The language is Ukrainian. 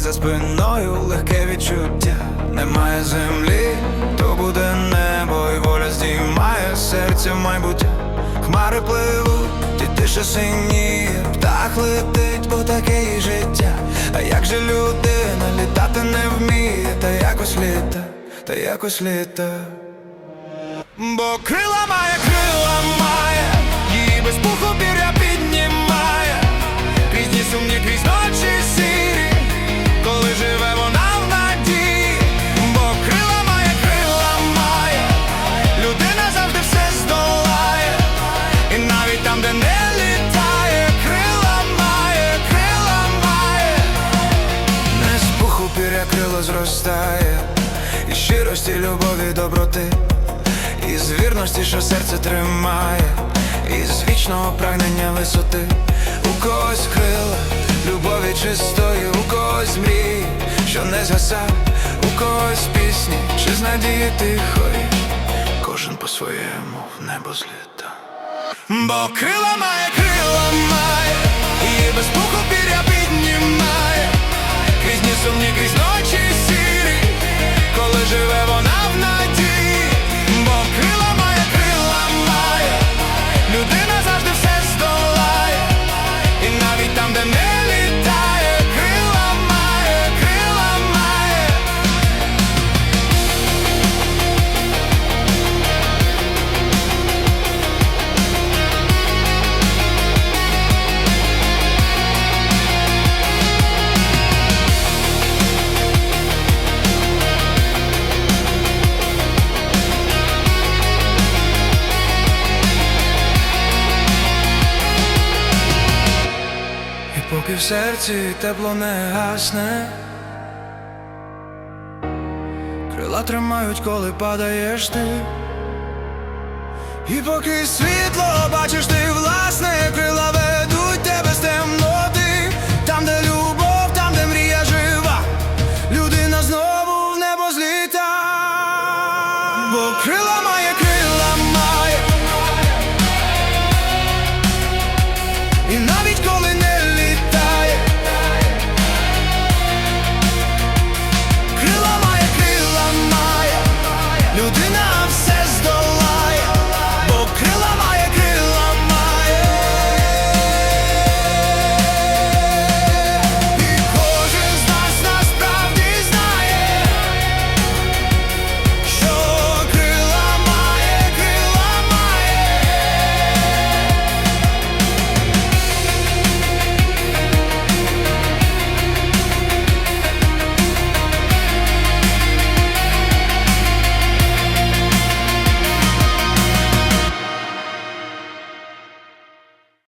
За спиною легке відчуття, немає землі, то буде небо, і воля здіймає серце в майбуття, хмари пливуть, і тиша синіє, птах летить, бо таке і життя. А як же людина літати не вміє, та якось літа, та якось літа, бо крила має. Зростає, і щирості, любові, доброти. Із вірності, що серце тримає, із вічного прагнення висоти, у когось крила, любові чистої, у когось мрії, що не згаса, у когось пісні, чи з надії тихої, кожен по-своєму в небо зліта. Бо крила має, І в серці тепло не гасне, крила тримають, коли падаєш ти. І поки світло бачиш ти власне